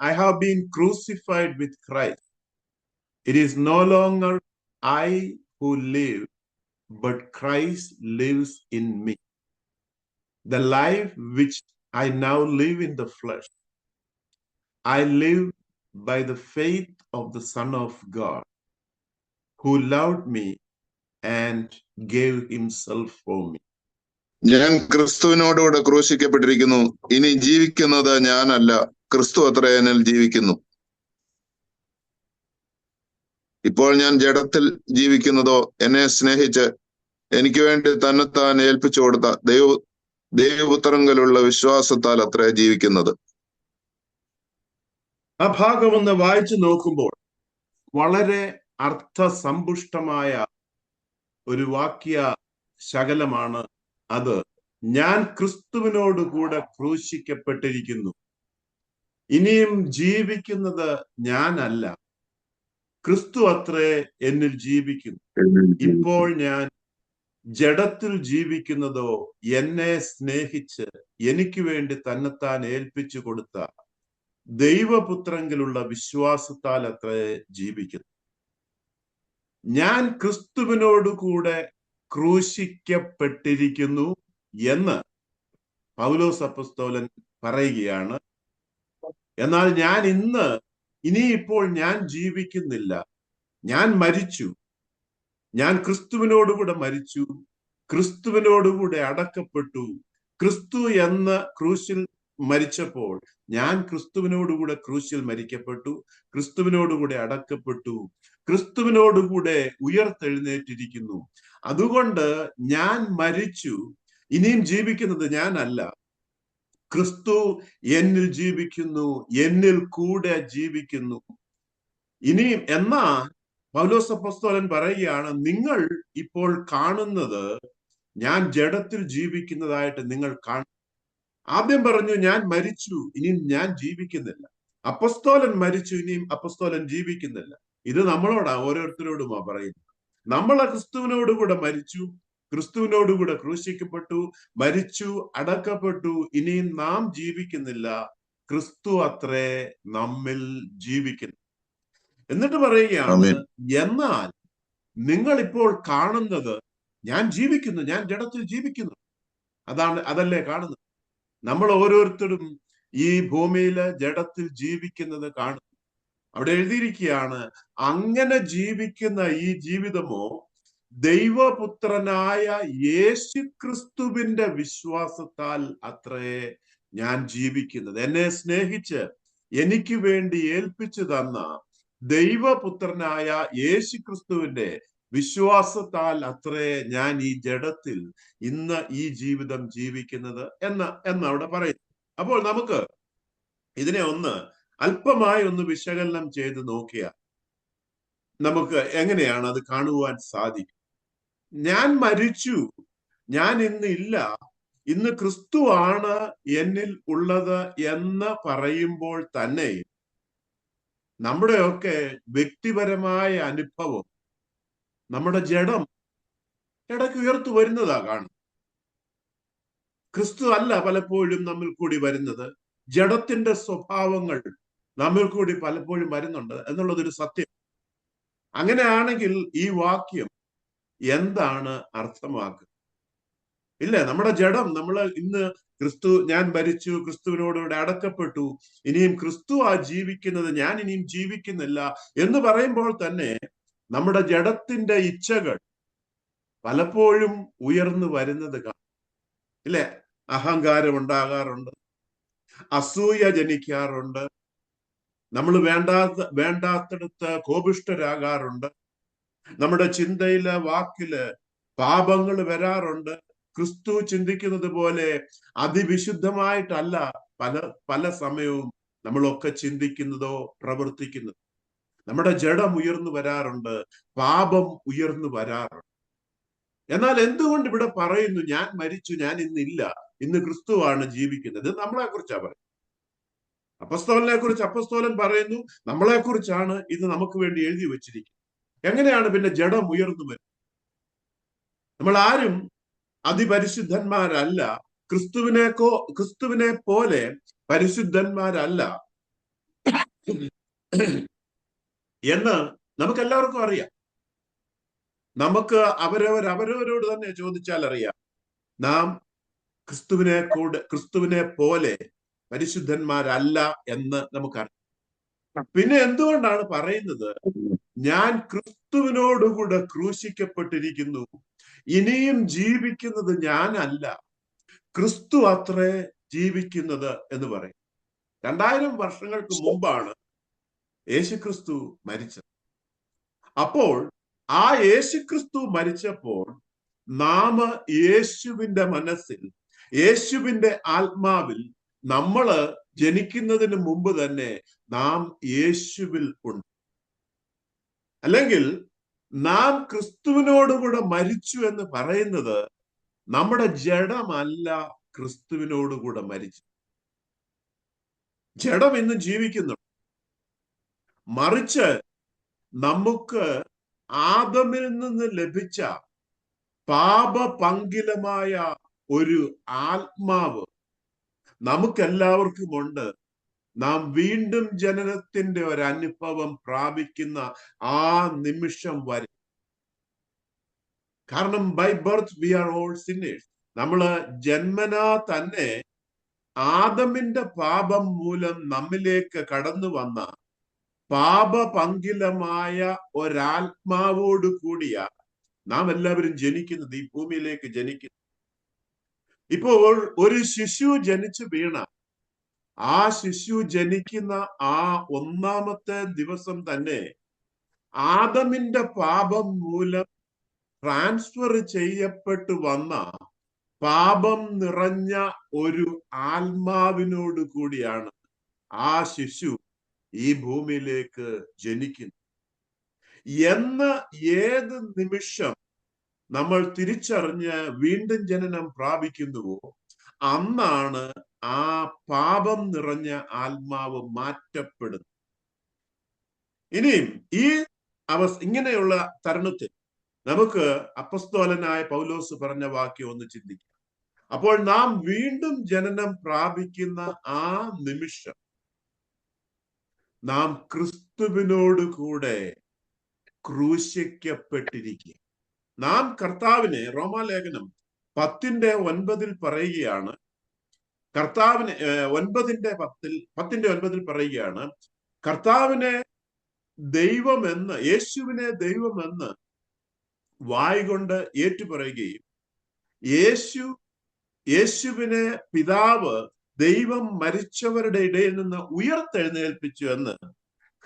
I have been crucified with Christ. It is no longer I who live, but Christ lives in me. The life which I now live in the flesh, I live by the faith of the Son of God, who loved me and gave himself for me. ഞാൻ ക്രിസ്തുവിനോടുകൂടെ ക്രൂശിക്കപ്പെട്ടിരിക്കുന്നു ഇനി ജീവിക്കുന്നത് ഞാനല്ല ക്രിസ്തു അത്ര എന്നിൽ ജീവിക്കുന്നു. ഇപ്പോൾ ഞാൻ ജഡത്തിൽ ജീവിക്കുന്നതോ എന്നെ സ്നേഹിച്ച് എനിക്ക് വേണ്ടി തന്നെത്താൻ ഏൽപ്പിച്ചു കൊടുത്ത ദൈവ ദൈവപുത്രങ്കലുള്ള വിശ്വാസത്താൽ അത്ര ജീവിക്കുന്നത്. ആ ഭാഗം ഒന്ന് വായിച്ചു നോക്കുമ്പോൾ വളരെ അർത്ഥസമ്പുഷ്ടമായ ഒരു വാക്യ ശകലമാണ് അത്. ഞാൻ ക്രിസ്തുവിനോട് കൂടെ ക്രൂശിക്കപ്പെട്ടിരിക്കുന്നു. ഇനിയും ജീവിക്കുന്നത് ഞാനല്ല. ക്രിസ്തു അത്രേ എന്നിൽ ജീവിക്കുന്നു. ഇപ്പോൾ ഞാൻ ജഡത്തിൽ ജീവിക്കുന്നതോ എന്നെ സ്നേഹിച്ച് എനിക്ക് വേണ്ടി തന്നെത്താൻ ഏൽപ്പിച്ചു കൊടുത്ത ദൈവപുത്രങ്കിലുള്ള വിശ്വാസത്താൽ അത്രേ ജീവിക്കുന്നു. ഞാൻ ക്രിസ്തുവിനോടുകൂടെ ക്രൂശിക്കപ്പെട്ടിരിക്കുന്നു എന്ന് പൗലോസ് അപ്പസ്തോലൻ പറയുകയാണ്. എന്നാൽ ഞാൻ ഇന്ന് ഇനിയിപ്പോൾ ഞാൻ ജീവിക്കുന്നില്ല. ഞാൻ മരിച്ചു. ഞാൻ ക്രിസ്തുവിനോടുകൂടെ മരിച്ചു. ക്രിസ്തുവിനോടുകൂടെ അടക്കപ്പെട്ടു. ക്രിസ്തു എന്ന ക്രൂശിൽ മരിച്ചപ്പോൾ ഞാൻ ക്രിസ്തുവിനോടുകൂടെ ക്രൂശിൽ മരിക്കപ്പെട്ടു. ക്രിസ്തുവിനോടുകൂടെ അടക്കപ്പെട്ടു. ക്രിസ്തുവിനോടുകൂടെ ഉയർത്തെഴുന്നേറ്റിരിക്കുന്നു. അതുകൊണ്ട് ഞാൻ മരിച്ചു. ഇനിയും ജീവിക്കുന്നത് ഞാനല്ല. ക്രിസ്തു എന്നിൽ ജീവിക്കുന്നു എന്നിൽ കൂടെ ജീവിക്കുന്നു. ഇനിയും എന്നാ പൗലോസ അപ്പസ്തോലൻ പറയുകയാണ് നിങ്ങൾ ഇപ്പോൾ കാണുന്നത് ഞാൻ ജഡത്തിൽ ജീവിക്കുന്നതായിട്ട് നിങ്ങൾ കാണും ആദ്യം പറഞ്ഞു ഞാൻ മരിച്ചു ഇനിയും ഞാൻ ജീവിക്കുന്നില്ല. അപ്പസ്തോലൻ മരിച്ചു ഇനിയും അപ്പസ്തോലൻ ജീവിക്കുന്നില്ല. ഇത് നമ്മളോടാ ഓരോരുത്തരോടുമാ പറയുന്നത്. നമ്മളെ ക്രിസ്തുവിനോടുകൂടെ മരിച്ചു ക്രിസ്തുവിനോടുകൂടെ ക്രൂശിക്കപ്പെട്ടു മരിച്ചു അടക്കപ്പെട്ടു. ഇനിയും നാം ജീവിക്കുന്നില്ല. ക്രിസ്തു അത്രേ നമ്മിൽ ജീവിക്കുന്നു. എന്നിട്ട് പറയുകയാണ്. എന്നാൽ നിങ്ങൾ ഇപ്പോൾ കാണുന്നത് ഞാൻ ജീവിക്കുന്നു ഞാൻ ജഡത്തിൽ ജീവിക്കുന്നു. അതാണ് അതല്ലേ കാണുന്നത്. നമ്മൾ ഓരോരുത്തരും ഈ ഭൂമിയിലെ ജഡത്തിൽ ജീവിക്കുന്നത് കാണുന്നു. അവിടെ എഴുതിയിരിക്കുകയാണ് അങ്ങനെ ജീവിക്കുന്ന ഈ ജീവിതമോ ദൈവപുത്രനായ യേശു ക്രിസ്തുവിന്റെ വിശ്വാസത്താൽ അത്രേ ഞാൻ ജീവിക്കുന്നത്. എന്നെ സ്നേഹിച്ച് എനിക്ക് വേണ്ടി ഏൽപ്പിച്ചു തന്ന ദൈവപുത്രനായ യേശു ക്രിസ്തുവിന്റെ വിശ്വാസത്താൽ അത്രേ ഞാൻ ഈ ജഡത്തിൽ ഇന്ന് ഈ ജീവിതം ജീവിക്കുന്നത് എന്ന് എന്ന് അവിടെ പറയുന്നു അപ്പോൾ നമുക്ക് ഇതിനെ ഒന്ന് അല്പമായി ഒന്ന് വിശകലനം ചെയ്ത് നോക്കിയാൽ നമുക്ക് എങ്ങനെയാണ് അത് കാണുവാൻ സാധിക്കും? ഞാൻ മരിച്ചു. ഞാൻ ഇന്ന് ഇല്ല. ഇന്ന് ക്രിസ്തു ആണ് എന്നിൽ ഉള്ളത് എന്ന് പറയുമ്പോൾ തന്നെ നമ്മുടെയൊക്കെ വ്യക്തിപരമായ അനുഭവം നമ്മുടെ ജഡം ഇടയ്ക്ക് ഉയർത്തു വരുന്നതാ കാണും ക്രിസ്തു അല്ല പലപ്പോഴും നമ്മിൽ കൂടി വരുന്നത്. ജഡത്തിന്റെ സ്വഭാവങ്ങൾ നമ്മിൽ കൂടി പലപ്പോഴും വരുന്നുണ്ട് എന്നുള്ളതൊരു സത്യം. അങ്ങനെയാണെങ്കിൽ ഈ വാക്യം എന്താണ് അർത്ഥമാക്കുക ഇല്ല? നമ്മുടെ ജഡം നമ്മൾ ഇന്ന് ക്രിസ്തു ഞാൻ ഭരിച്ചു ക്രിസ്തുവിനോടുകൂടെ അടക്കപ്പെട്ടു ഇനിയും ക്രിസ്തു ആ ജീവിക്കുന്നത് ഞാൻ ഇനിയും ജീവിക്കുന്നില്ല എന്ന് പറയുമ്പോൾ തന്നെ നമ്മുടെ ജഡത്തിന്റെ ഇച്ഛകൾ പലപ്പോഴും ഉയർന്നു വരുന്നത് കാണും. ഇല്ലേ? അഹങ്കാരം ഉണ്ടാകാറുണ്ട് അസൂയ ജനിക്കാറുണ്ട് നമ്മൾ വേണ്ടാത്ത വേണ്ടാത്തടത്ത് കോപിഷ്ടരാകാറുണ്ട് നമ്മുടെ ചിന്തയിൽ വാക്കിൽ പാപങ്ങൾ വരാറുണ്ട്. ക്രിസ്തു ചിന്തിക്കുന്നത് പോലെ അതിവിശുദ്ധമായിട്ടല്ല പല പല സമയവും നമ്മളൊക്കെ ചിന്തിക്കുന്നതോ പ്രവർത്തിക്കുന്നതോ. നമ്മുടെ ജഡം ഉയർന്നു വരാറുണ്ട് പാപം ഉയർന്നു വരാറുണ്ട്. എന്നാൽ എന്തുകൊണ്ട് ഇവിടെ പറയുന്നു ഞാൻ മരിച്ചു ഞാൻ ഇന്നില്ല ഇന്ന് ക്രിസ്തുവാണ് ജീവിക്കുന്നത്? നമ്മളെ കുറിച്ചാ പറയുന്നത്. അപ്പസ്തോലനെ കുറിച്ച് അപ്പസ്തോലൻ പറയുന്നു നമ്മളെ കുറിച്ചാണ് ഇത് നമുക്ക് വേണ്ടി എഴുതി വെച്ചിരിക്കുന്നത്. എങ്ങനെയാണ് പിന്നെ ജഡം ഉയർന്നു വരുന്നത് നമ്മൾ ആരും അതിപരിശുദ്ധന്മാരല്ല. ക്രിസ്തുവിനേക്കോ ക്രിസ്തുവിനെ പോലെ പരിശുദ്ധന്മാരല്ല. എന്ന് നമുക്ക് എല്ലാവർക്കും അറിയാം. നമുക്ക് അവരവർ അവരവരോട് തന്നെ ചോദിച്ചാൽ അറിയാം. നാം ക്രിസ്തുവിനെ കൂടെ ക്രിസ്തുവിനെ പോലെ പരിശുദ്ധന്മാരല്ല എന്ന് നമുക്കറിയാം. പിന്നെ എന്തുകൊണ്ടാണ് പറയുന്നത്? ഞാൻ ക്രിസ്തുവിനോടുകൂടെ ക്രൂശിക്കപ്പെട്ടിരിക്കുന്നു. ഇനിയും ജീവിക്കുന്നത് ഞാനല്ല. ക്രിസ്തു അത്രേ ജീവിക്കുന്നത് എന്ന് പറയും. രണ്ടായിരം വർഷങ്ങൾക്ക് മുമ്പാണ് യേശുക്രിസ്തു മരിച്ചത്. അപ്പോൾ ആ യേശുക്രിസ്തു മരിച്ചപ്പോൾ നാമ യേശുവിന്റെ മനസ്സിൽ യേശുവിന്റെ ആത്മാവിൽ നമ്മൾ ജനിക്കുന്നതിന് മുമ്പ് തന്നെ നാം യേശുവിൽ ഉണ്ട്. അല്ലെങ്കിൽ നാം ക്രിസ്തുവിനോടുകൂടെ മരിച്ചു എന്ന് പറയുന്നത് നമ്മുടെ ജഡമല്ല ക്രിസ്തുവിനോടുകൂടെ മരിച്ചു ജഡം ഇന്ന് ജീവിക്കുന്നുണ്ട് മറിച്ച് നമുക്ക് ആദമിൽ നിന്ന് ലഭിച്ച പാപ പാപപങ്കിലമായ ഒരു ആത്മാവ് നമുക്കെല്ലാവർക്കും ഉണ്ട് നാം വീണ്ടും ജനനത്തിന്റെ ഒരു അനുഭവം പ്രാപിക്കുന്ന ആ നിമിഷം വരെ. കാരണം by birth we are all sinners നമ്മൾ ജന്മനാ തന്നെ ആദമിന്റെ പാപം മൂലം നമ്മിലേക്ക് കടന്നു വന്ന പാപപങ്കിലമായ ഒരാത്മാവോട് കൂടിയ നാം എല്ലാവരും ജനിക്കുന്നത് ഈ ഭൂമിയിലേക്ക് ജനിക്കുന്നു ഇപ്പോൾ ഒരു ശിശു ജനിച്ചു വീണ ആ ശിശു ജനിക്കുന്ന ആ ഒന്നാമത്തെ ദിവസം തന്നെ ആദമിന്റെ പാപം മൂലം ട്രാൻസ്ഫർ ചെയ്യപ്പെട്ടു വന്ന പാപം നിറഞ്ഞ ഒരു ആത്മാവിനോട് കൂടിയാണ് ആ ശിശു ഈ ഭൂമിയിലേക്ക് ജനിക്കുന്നത്. എന്ന് ഏത് നിമിഷം നമ്മൾ തിരിച്ചറിഞ്ഞ് വീണ്ടും ജനനം പ്രാപിക്കുന്നുവോ? അന്നാണ് ആ പാപം നിറഞ്ഞ ആത്മാവ് മാറ്റപ്പെടുന്നത്. ഇനിയും ഈ അവസ് ഇങ്ങനെയുള്ള തരുണത്തിൽ നമുക്ക് അപ്പസ്തോലനായ പൗലോസ് പറഞ്ഞ വാക്യം ഒന്ന് ചിന്തിക്കാം. അപ്പോൾ നാം വീണ്ടും ജനനം പ്രാപിക്കുന്ന ആ നിമിഷം നാം ക്രിസ്തുവിനോട് കൂടെ ക്രൂശിക്കപ്പെട്ടിരിക്കുക നാം കർത്താവിനെ റോമാലേഖനം പത്തിന്റെ ഒൻപതിൽ പറയുകയാണ്. കർത്താവിനെ ഒൻപതിന്റെ പത്തിൽ പത്തിന്റെ ഒൻപതിൽ പറയുകയാണ് കർത്താവിനെ ദൈവമെന്ന് യേശുവിനെ ദൈവമെന്ന് വായ് കൊണ്ട് ഏറ്റുപറയുകയും യേശു യേശുവിനെ പിതാവ് ദൈവം മരിച്ചവരുടെ ഇടയിൽ നിന്ന് ഉയർത്തെഴുന്നേൽപ്പിച്ചു എന്ന്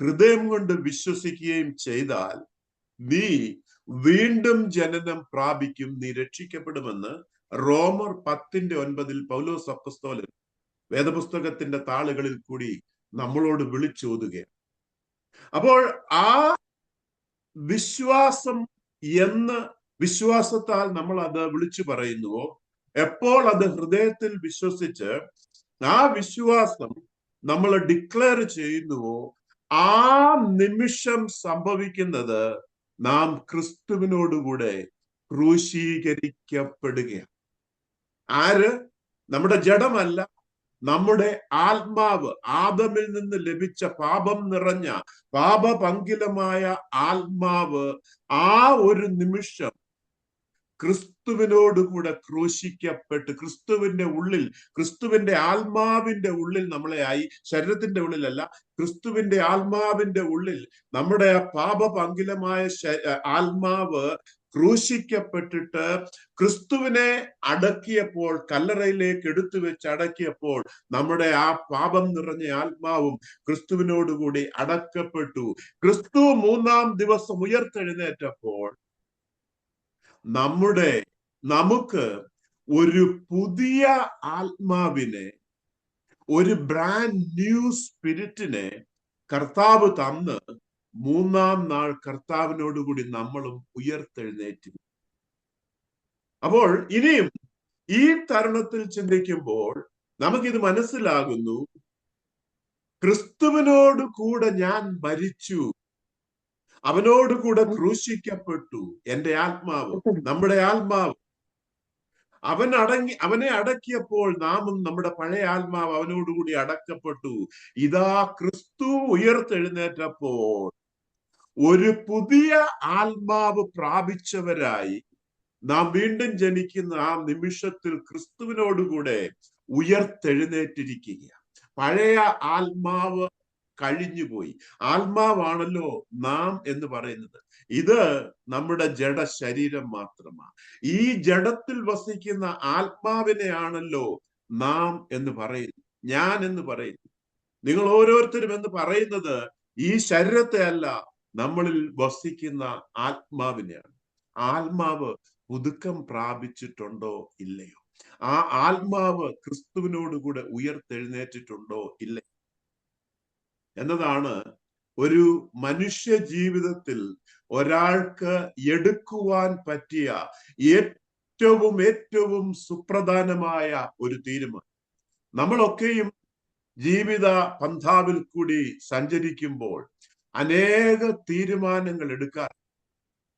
ഹൃദയം കൊണ്ട് വിശ്വസിക്കുകയും ചെയ്താൽ നീ വീണ്ടും ജനനം പ്രാപിക്കും നീ രക്ഷിക്കപ്പെടുമെന്ന് റോമർ പത്തിന്റെ ഒൻപതിൽ പൗലോസ് അപ്പസ്തോലൻ വേദപുസ്തകത്തിന്റെ താളുകളിൽ കൂടി നമ്മളോട് വിളിച്ചോതുകയാണ്. അപ്പോൾ ആ വിശ്വാസം എന്ന് വിശ്വാസത്താൽ നമ്മൾ അത് വിളിച്ചു പറയുന്നുവോ? എപ്പോൾ അത് ഹൃദയത്തിൽ വിശ്വസിച്ച് ആ വിശ്വാസം നമ്മൾ ഡിക്ലെയർ ചെയ്യുന്നുവോ? ആ നിമിഷം സംഭവിക്കുന്നത് നാം ക്രിസ്തുവിനോടുകൂടെ ക്രൂശീകരിക്കപ്പെടുകയാണ്. ആര്? നമ്മുടെ ജഡമല്ല നമ്മുടെ ആത്മാവ്. ആദമിൽ നിന്ന് ലഭിച്ച പാപം നിറഞ്ഞ പാപപങ്കിലമായ ആത്മാവ് ആ ഒരു നിമിഷം ക്രിസ്തുവിനോടുകൂടെ ക്രൂശിക്കപ്പെട്ട് ക്രിസ്തുവിന്റെ ഉള്ളിൽ ക്രിസ്തുവിന്റെ ആത്മാവിന്റെ ഉള്ളിൽ നമ്മളെ ആയി ശരീരത്തിന്റെ ഉള്ളിലല്ല ക്രിസ്തുവിന്റെ ആത്മാവിന്റെ ഉള്ളിൽ നമ്മുടെ പാപപങ്കിലമായ ആത്മാവ് ക്രൂശിക്കപ്പെട്ടിട്ട് ക്രിസ്തുവിനെ അടക്കിയപ്പോൾ കല്ലറയിലേക്ക് എടുത്തു വെച്ച് അടക്കിയപ്പോൾ നമ്മുടെ ആ പാപം നിറഞ്ഞ ആത്മാവും ക്രിസ്തുവിനോടുകൂടി അടക്കപ്പെട്ടു. ക്രിസ്തു മൂന്നാം ദിവസം ഉയർത്തെഴുന്നേറ്റപ്പോൾ നമ്മുടെ നമുക്ക് ഒരു പുതിയ ആത്മാവിനെ ഒരു ബ്രാൻഡ് ന്യൂ സ്പിരിറ്റിനെ കർത്താവ് തന്ന് മൂന്നാം നാൾ കർത്താവിനോടുകൂടി നമ്മളും ഉയർത്തെഴുന്നേറ്റി. അപ്പോൾ ഇനിയും ഈ തരുണത്തിൽ ചിന്തിക്കുമ്പോൾ നമുക്കിത് മനസ്സിലാകുന്നു ക്രിസ്തുവിനോട് കൂടെ ഞാൻ മരിച്ചു അവനോട് കൂടെ ക്രൂശിക്കപ്പെട്ടു എന്റെ ആത്മാവ് നമ്മുടെ ആത്മാവ്. അവൻ അടങ്ങി അവനെ അടക്കിയപ്പോൾ നാമും നമ്മുടെ പഴയ ആത്മാവ് അവനോടുകൂടി അടക്കപ്പെട്ടു. ഇതാ ക്രിസ്തു ഉയർത്തെഴുന്നേറ്റപ്പോൾ ഒരു പുതിയ ആത്മാവ് പ്രാപിച്ചവരായി നാം വീണ്ടും ജനിക്കുന്ന ആ നിമിഷത്തിൽ ക്രിസ്തുവിനോടുകൂടെ ഉയർത്തെഴുന്നേറ്റിരിക്കുക പഴയ ആത്മാവ് കഴിഞ്ഞുപോയി. ആത്മാവാണല്ലോ നാം എന്ന് പറയുന്നത്. ഇത് നമ്മുടെ ജഡ ശരീരം മാത്രമാണ്. ഈ ജഡത്തിൽ വസിക്കുന്ന ആത്മാവിനെയാണല്ലോ നാം എന്ന് പറയുന്നു ഞാൻ എന്ന് പറയുന്നു നിങ്ങൾ ഓരോരുത്തരും എന്ന് പറയുന്നത് ഈ ശരീരത്തെ അല്ല നമ്മളിൽ വസിക്കുന്ന ആത്മാവിനെയാണ്. ആത്മാവ് പുതുക്കം പ്രാപിച്ചിട്ടുണ്ടോ ഇല്ലയോ? ആ ആത്മാവ് ക്രിസ്തുവിനോടുകൂടെ ഉയർത്തെഴുന്നേറ്റിട്ടുണ്ടോ ഇല്ല എന്നതാണ് ഒരു മനുഷ്യ ജീവിതത്തിൽ ഒരാൾക്ക് എടുക്കുവാൻ പറ്റിയ ഏറ്റവും ഏറ്റവും സുപ്രധാനമായ ഒരു തീരുമാനം. നമ്മളൊക്കെയും ജീവിത പന്ഥാവിൽ കൂടി സഞ്ചരിക്കുമ്പോൾ അനേക തീരുമാനങ്ങൾ എടുക്കാൻ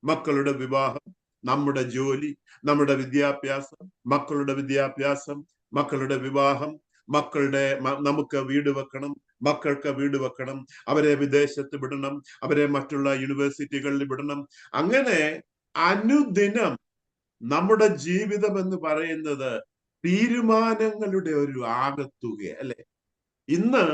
മക്കളുടെ വിവാഹം നമ്മുടെ ജോലി നമ്മുടെ വിദ്യാഭ്യാസം മക്കളുടെ വിദ്യാഭ്യാസം മക്കളുടെ വിവാഹം മക്കളുടെ നമുക്ക് വീട് വെക്കണം മക്കൾക്ക് വീട് വെക്കണം അവരെ വിദേശത്ത് വിടണം അവരെ മറ്റുള്ള യൂണിവേഴ്സിറ്റികളിൽ വിടണം. അങ്ങനെ അനുദിനം നമ്മുടെ ജീവിതം എന്ന് പറയുന്നത് തീരുമാനങ്ങളുടെ ഒരു ആകത്തുക അല്ലെ? ഇന്ന്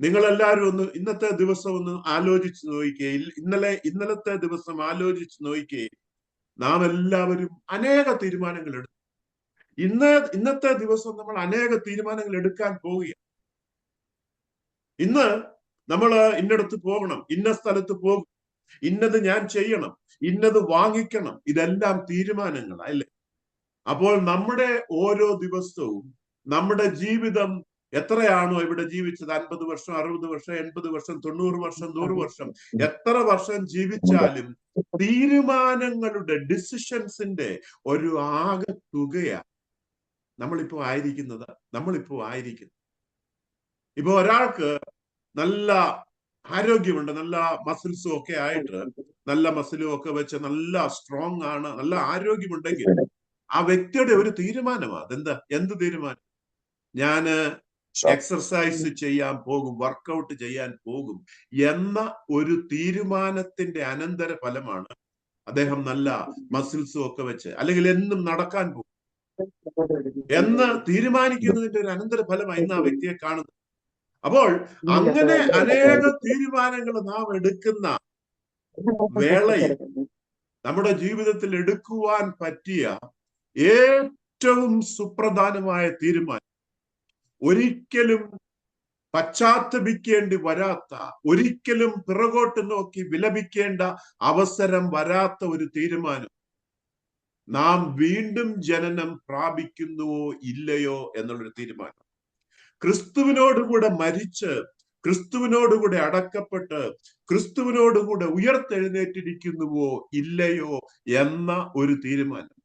നിങ്ങളെല്ലാവരും ഒന്ന് ഇന്നത്തെ ദിവസം ഒന്ന് ആലോചിച്ച് നോക്കിക്കേ ഇന്നലെ ഇന്നലത്തെ ദിവസം ആലോചിച്ച് നോക്കിക്കേ നാം എല്ലാവരും അനേക തീരുമാനങ്ങൾ എടുത്തു. ഇന്ന് ഇന്നത്തെ ദിവസം നമ്മൾ അനേക തീരുമാനങ്ങൾ എടുക്കാൻ പോവുകയാണ്. ഇന്ന് നമ്മൾ ഇന്നടത്ത് പോകണം. ഇന്ന സ്ഥലത്ത് പോകും. ഇന്നത് ഞാൻ ചെയ്യണം. ഇന്നത് വാങ്ങിക്കണം. ഇതെല്ലാം തീരുമാനങ്ങൾ അല്ലേ? അപ്പോൾ നമ്മുടെ ഓരോ ദിവസവും നമ്മുടെ ജീവിതം എത്രയാണോ ഇവിടെ ജീവിച്ചത്? അൻപത് വർഷം അറുപത് വർഷം എൺപത് വർഷം തൊണ്ണൂറ് വർഷം നൂറ് വർഷം. എത്ര വർഷം ജീവിച്ചാലും തീരുമാനങ്ങളുടെ ഡിസിഷൻസിന്റെ ഒരു ആകെ തുകയാണ് നമ്മളിപ്പോ ആയിരിക്കുന്നത്. നമ്മളിപ്പോ ആയിരിക്കുന്നത്. ഇപ്പൊ ഒരാൾക്ക് നല്ല ആരോഗ്യമുണ്ട് നല്ല മസിൽസും ഒക്കെ ആയിട്ട് നല്ല മസിലും ഒക്കെ വെച്ച് നല്ല സ്ട്രോങ് ആണ് നല്ല ആരോഗ്യമുണ്ടെങ്കിൽ ആ വ്യക്തിയുടെ ഒരു തീരുമാനമാണ് അതെന്താ? എന്ത് തീരുമാനം? ഞാൻ എക്സർസൈസ് ചെയ്യാൻ പോകും വർക്കൗട്ട് ചെയ്യാൻ പോകും എന്ന ഒരു തീരുമാനത്തിന്റെ അനന്തര ഫലമാണ് അദ്ദേഹം നല്ല മസിൽസും ഒക്കെ വെച്ച് അല്ലെങ്കിൽ എന്നും നടക്കാൻ പോകും. എന്ന് തീരുമാനിക്കുന്നതിന്റെ ഒരു അനന്തര ഫലമായി ഇന്ന് ആ വ്യക്തിയെ കാണുന്നത്. അപ്പോൾ അങ്ങനെ അനേക തീരുമാനങ്ങൾ നാം എടുക്കുന്ന വേളയിൽ നമ്മുടെ ജീവിതത്തിൽ എടുക്കുവാൻ പറ്റിയ ഏറ്റവും സുപ്രധാനമായ തീരുമാനം. ഒരിക്കലും പശ്ചാത്തപിക്കേണ്ടി വരാത്ത ഒരിക്കലും പിറകോട്ട് നോക്കി വിലപിക്കേണ്ട അവസരം വരാത്ത ഒരു തീരുമാനം നാം വീണ്ടും ജനനം പ്രാപിക്കുന്നുവോ ഇല്ലയോ എന്നുള്ളൊരു തീരുമാനം. ക്രിസ്തുവിനോടുകൂടെ മരിച്ച് ക്രിസ്തുവിനോടുകൂടെ അടക്കപ്പെട്ട് ക്രിസ്തുവിനോടുകൂടെ ഉയർത്തെഴുന്നേറ്റിരിക്കുന്നുവോ ഇല്ലയോ എന്ന ഒരു തീരുമാനം.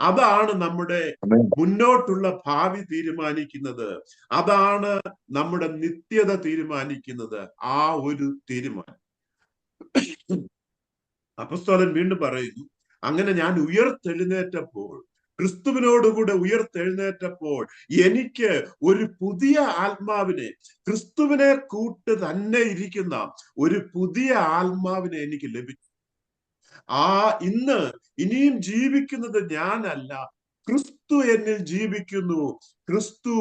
അതാണ് നമ്മുടെ മുന്നോട്ടുള്ള ഭാവി തീരുമാനിക്കുന്നത്. അതാണ് നമ്മുടെ നിത്യത തീരുമാനിക്കുന്നത്. ആ ഒരു തീരുമാനം. അപസ്തോലൻ വീണ്ടും പറയുന്നു അങ്ങനെ ഞാൻ ഉയർത്തെഴുന്നേറ്റപ്പോൾ ക്രിസ്തുവിനോടുകൂടെ ഉയർത്തെഴുന്നേറ്റപ്പോൾ എനിക്ക് ഒരു പുതിയ ആത്മാവിനെ ക്രിസ്തുവിനെ കൂട്ട് തന്നെ ഇരിക്കുന്ന ഒരു പുതിയ ആത്മാവിനെ എനിക്ക് ലഭിച്ചു. ആ ഇന്ന് ഇനിയും ജീവിക്കുന്നത് ഞാനല്ല. ക്രിസ്തു എന്നിൽ ജീവിക്കുന്നു. ക്രിസ്തു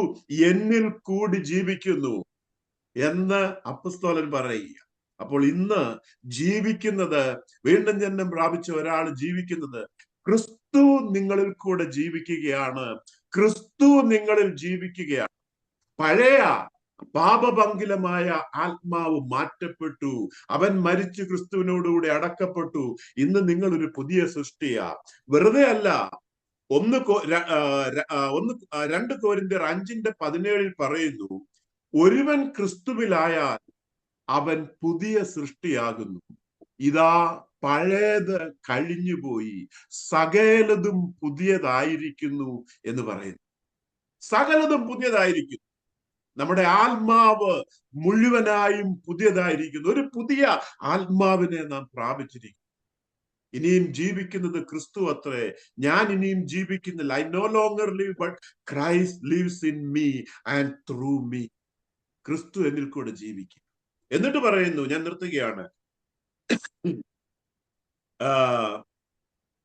എന്നിൽ കൂടി ജീവിക്കുന്നു എന്ന് അപ്പസ്തോലൻ പറയുക അപ്പോൾ ഇന്ന് ജീവിക്കുന്നത് വീണ്ടും ജന്മം പ്രാപിച്ച ഒരാൾ ജീവിക്കുന്നത് ക്രിസ്തു നിങ്ങളിൽ കൂടെ ജീവിക്കുകയാണ്. ക്രിസ്തു നിങ്ങളിൽ ജീവിക്കുകയാണ്. പഴയ പാപഭംഗിലമായ ആത്മാവ് മാറ്റപ്പെട്ടു. അവൻ മരിച്ചു ക്രിസ്തുവിനോടുകൂടി അടക്കപ്പെട്ടു. ഇന്ന് നിങ്ങൾ ഒരു പുതിയ സൃഷ്ടിയാ. വെറുതെ അല്ല ഒന്ന് ഒന്ന് രണ്ട് കോരിന്റെ അഞ്ചിന്റെ പതിനേഴിൽ പറയുന്നു ഒരുവൻ ക്രിസ്തുവിലായാൽ അവൻ പുതിയ സൃഷ്ടിയാകുന്നു. ഇതാ പഴയത് കഴിഞ്ഞുപോയി സകലതും പുതിയതായിരിക്കുന്നു എന്ന് പറയുന്നു. സകലതും പുതിയതായിരിക്കുന്നു. നമ്മുടെ ആത്മാവ് മുഴുവനായും പുതിയതായിരിക്കുന്നു. ഒരു പുതിയ ആത്മാവിനെ നാം പ്രാപിച്ചിരിക്കുന്നു. ഇനിയും ജീവിക്കുന്നത് ക്രിസ്തു അത്രേ. ഞാൻ ഇനിയും ജീവിക്കുന്നില്ല. I no longer live but Christ lives in me and through me ക്രിസ്തു എന്നിൽ കൂടെ ജീവിക്കും എന്നിട്ട് പറയുന്നു ഞാൻ നിർത്തുകയാണ്.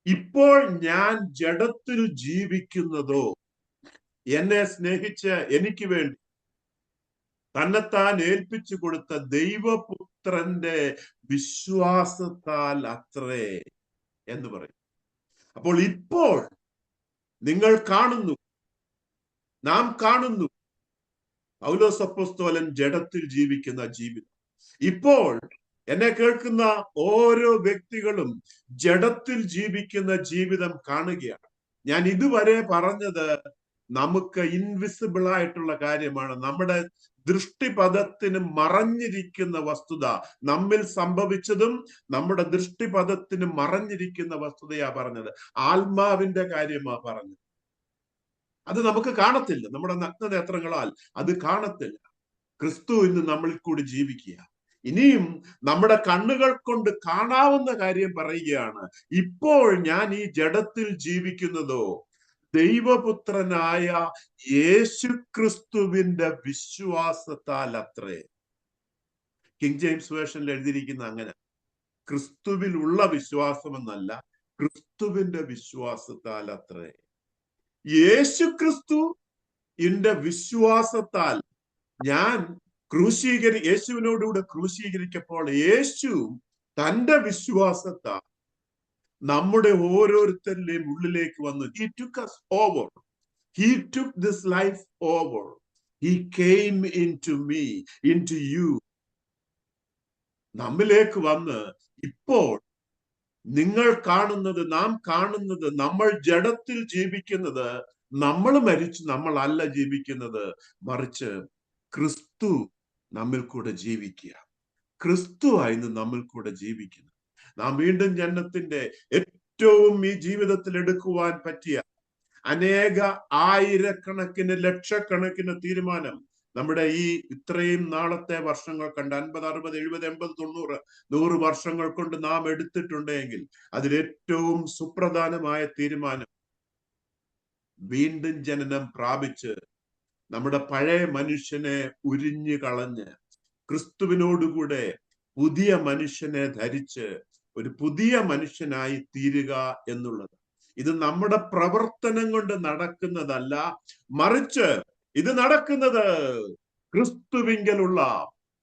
ഇപ്പോൾ ഞാൻ ജഡത്തിൽ ജീവിക്കുന്നതോ എന്നെ സ്നേഹിച്ച് എനിക്ക് വേണ്ടി തന്നെത്താൻ ഏൽപ്പിച്ചു കൊടുത്ത ദൈവപുത്രന്റെ വിശ്വാസത്താൽ അത്രേ എന്ന് പറയും. അപ്പോൾ ഇപ്പോൾ നിങ്ങൾ കാണുന്നു നാം കാണുന്നു പൗലോസ് അപ്പോസ്തോലൻ ജഡത്തിൽ ജീവിക്കുന്ന ജീവിതം. ഇപ്പോൾ എന്നെ കേൾക്കുന്ന ഓരോ വ്യക്തികളും ജഡത്തിൽ ജീവിക്കുന്ന ജീവിതം കാണുകയാണ്. ഞാൻ ഇതുവരെ പറഞ്ഞത് നമുക്ക് ഇൻവിസിബിൾ ആയിട്ടുള്ള കാര്യമാണ്. നമ്മുടെ ദൃഷ്ടിപഥത്തിന് മറഞ്ഞിരിക്കുന്ന വസ്തുത നമ്മിൽ സംഭവിച്ചതും നമ്മുടെ ദൃഷ്ടിപഥത്തിന് മറഞ്ഞിരിക്കുന്ന വസ്തുതയാ പറഞ്ഞത്. ആത്മാവിന്റെ കാര്യമാ പറഞ്ഞത്. അത് നമുക്ക് കാണത്തില്ല. നമ്മുടെ നഗ്നനേത്രങ്ങളാൽ അത് കാണത്തില്ല. ക്രിസ്തു ഇന്ന് നമ്മളിൽ കൂടി ജീവിക്കുക ഇനിയും നമ്മുടെ കണ്ണുകൾ കൊണ്ട് കാണാവുന്ന കാര്യം പറയുകയാണ്. ഇപ്പോൾ ഞാൻ ഈ ജഡത്തിൽ ജീവിക്കുന്നതോ ദൈവപുത്രനായ യേശു ക്രിസ്തുവിന്റെ വിശ്വാസത്താൽ അത്രേ കിങ് ജെയിംസ് വേർഷനിൽ എഴുതിയിരിക്കുന്ന അങ്ങനെ ക്രിസ്തുവിലുള്ള വിശ്വാസമെന്നല്ല ക്രിസ്തുവിന്റെ വിശ്വാസത്താൽ അത്രേ യേശു ക്രിസ്തു എന്റെ വിശ്വാസത്താൽ ഞാൻ ക്രൂശീകരി യേശുവിനോടുകൂടെ ക്രൂശീകരിക്കപ്പോൾ യേശു തന്റെ വിശ്വാസത്താൽ നമ്മുടെ ഓരോരുത്തരുടെയും ഉള്ളിലേക്ക് വന്നു he took us over he took this life over he came into me into you നമ്മിലേക്ക് വന്ന് ഇപ്പോൾ നിങ്ങൾ കാണുന്നത് നാം കാണുന്നത് നമ്മൾ ജഡത്തിൽ ജീവിക്കുന്നത് നമ്മൾ മരിച്ചു നമ്മളല്ല ജീവിക്കുന്നത് മറിച്ച് ക്രിസ്തു നമ്മിൽ കൂടെ ജീവിക്കുക. ക്രിസ്തു ആയിരുന്നു നമ്മിൽ കൂടെ ജീവിക്കുന്നത് നാം വീണ്ടും ജന്മത്തിന്റെ ഏറ്റവും ഈ ജീവിതത്തിൽ എടുക്കുവാൻ പറ്റിയ അനേക ആയിരക്കണക്കിന് ലക്ഷക്കണക്കിന് തീരുമാനം നമ്മുടെ ഈ ഇത്രയും നാളത്തെ വർഷങ്ങൾ കണ്ട് അൻപത് അറുപത് എഴുപത് എൺപത് തൊണ്ണൂറ് നൂറ് വർഷങ്ങൾ കൊണ്ട് നാം എടുത്തിട്ടുണ്ടെങ്കിൽ അതിലേറ്റവും സുപ്രധാനമായ തീരുമാനം വീണ്ടും ജനനം പ്രാപിച്ച് നമ്മുടെ പഴയ മനുഷ്യനെ ഉരിഞ്ഞു കളഞ്ഞ് ക്രിസ്തുവിനോടുകൂടെ പുതിയ മനുഷ്യനെ ധരിച്ച് ഒരു പുതിയ മനുഷ്യനായി തീരുക എന്നുള്ളത്. ഇത് നമ്മുടെ പ്രവർത്തനം കൊണ്ട് നടക്കുന്നതല്ല മറിച്ച് ഇത് നടക്കുന്നത് ക്രിസ്തുവിങ്കലുള്ള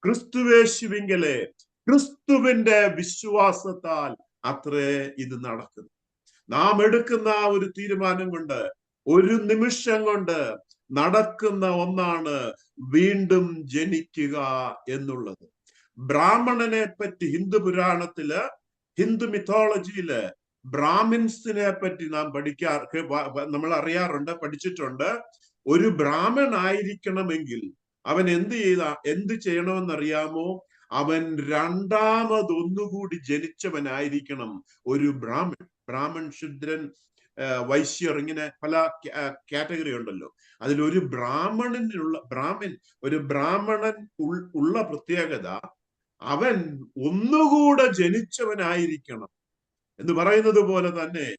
ക്രിസ്തുവേശുവിങ്കലെ ക്രിസ്തുവിന്റെ വിശ്വാസത്താൽ അത്രേ ഇത് നടക്കുന്നു. നാം എടുക്കുന്ന ഒരു തീരുമാനം കൊണ്ട് ഒരു നിമിഷം കൊണ്ട് നടക്കുന്ന ഒന്നാണ് വീണ്ടും ജനിക്കുക എന്നുള്ളത്. ബ്രാഹ്മണനെ പറ്റി ഹിന്ദു പുരാണത്തിൽ ഹിന്ദു മിത്തോളജിയിൽ ബ്രാഹ്മിൻസിനെ പറ്റി നാം പഠിക്കാ നമ്മൾ അറിയാറുണ്ട് പഠിച്ചിട്ടുണ്ട്. ഒരു ബ്രാഹ്മൺ ആയിരിക്കണമെങ്കിൽ അവൻ എന്ത് ചെയ്ത എന്ത് ചെയ്യണമെന്നറിയാമോ? അവൻ രണ്ടാമതൊന്നുകൂടി ജനിച്ചവനായിരിക്കണം ഒരു ബ്രാഹ്മൺ. ബ്രാഹ്മൺ ശുദ്രൻ വൈശ്യർ ഇങ്ങനെ പല കാറ്റഗറി ഉണ്ടല്ലോ. അതിലൊരു ബ്രാഹ്മണനുള്ള ബ്രാഹ്മൻ ഒരു ബ്രാഹ്മണൻ ഉള്ള പ്രത്യേകത അവൻ ഒന്നുകൂടെ ജനിച്ചവനായിരിക്കണം എന്ന് പറയുന്നത് പോലെ തന്നെ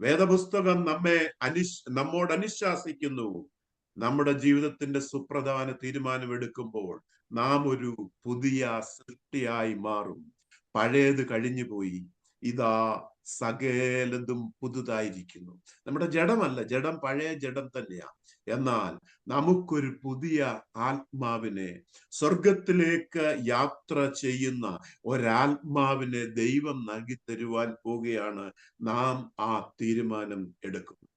വേദപുസ്തകം നമ്മെ അനുശ് നമ്മോട് അനുശാസിക്കുന്നു നമ്മുടെ ജീവിതത്തിന്റെ സുപ്രധാന തീരുമാനമെടുക്കുമ്പോൾ നാം ഒരു പുതിയ സൃഷ്ടിയായി മാറും. പഴയത് കഴിഞ്ഞുപോയി ഇതാ സകലതും പുതുതായിരിക്കുന്നു. നമ്മുടെ ജഡമല്ല ജഡം പഴയ ജഡം തന്നെയാ. എന്നാൽ നമുക്കൊരു പുതിയ ആത്മാവിനെ സ്വർഗത്തിലേക്ക് യാത്ര ചെയ്യുന്ന ഒരാത്മാവിനെ ദൈവം നൽകി തരുവാൻ പോവുകയാണ് നാം ആ തീരുമാനം എടുക്കുന്നത്.